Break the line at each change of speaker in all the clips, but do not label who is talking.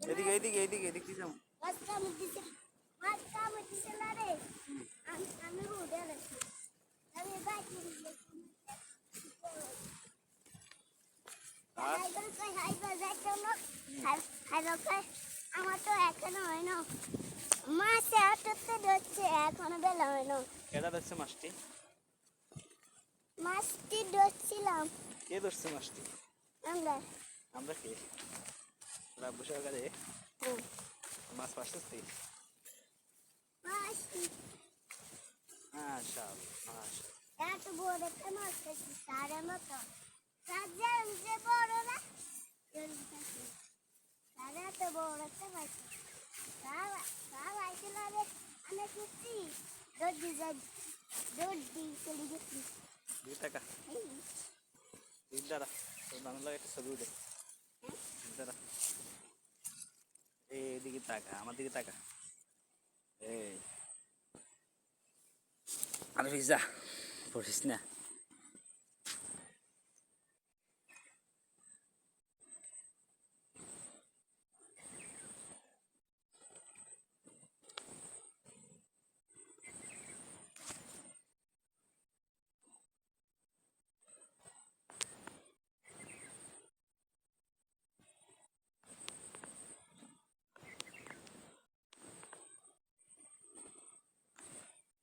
এদিকে এদিকে এদিকে এদিকে যাও
আমার তো এখনও হয় না। মাছ এততে ধরছে এখনও বেলা হয় না।
কেডা ধরছে মাছটি?
মাছটি ধরছিলাম।
কে ধরছে মাছটি?
আমরা।
আমরা কে? রাব্বু সরকারে। মাছ পাশে তুই
দৌড়ি দৌড়ি
দুই টাকা। দ্বারা তোর বাংলা একটা ছবি উঠে। দাঁড়া এদিকে তাকা আমার দিকে তাকা। এই। আরে যা। পড়িস না।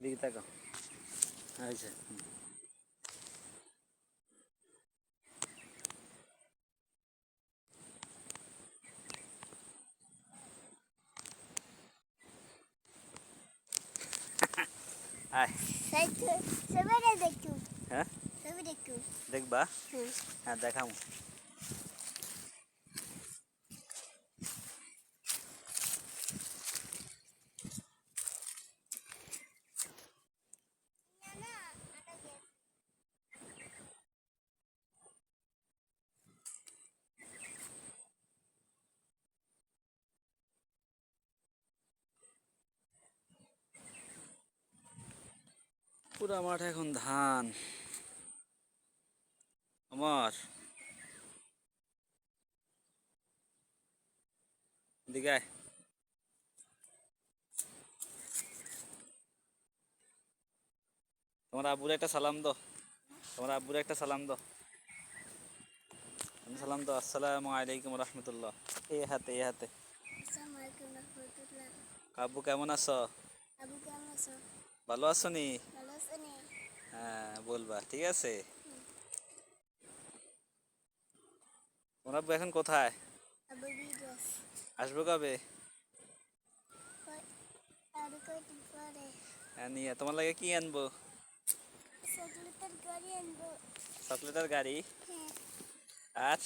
দিকে তাকা আচ্ছা হুম। আয়
সেই তো সবাই দেখু
হ্যাঁ
সবাই দেখু
দেখবা
হুম
হ্যাঁ দেখাম পুরা মাঠ এখন ধান। আমার আয়। তোমার আব্বুর একটা সালাম দো তোমার আব্বুর একটা সালাম দো আমি সালাম দো আসসালামু আলাইকুম রহমতুল্লাহ। এ হাতে এই হাতে। আব্বু কেমন আছো? ভালো আছো নি? হ্যাঁ বলবা, ঠিক আছে? তোমার আব্বু এখন কোথায়? আসব কবে? হ্যাঁ নিয়ে, তোমার লাগে কি আনব?
চকলেটের গাড়ি?
আর?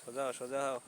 সোজা হও সোজা হও।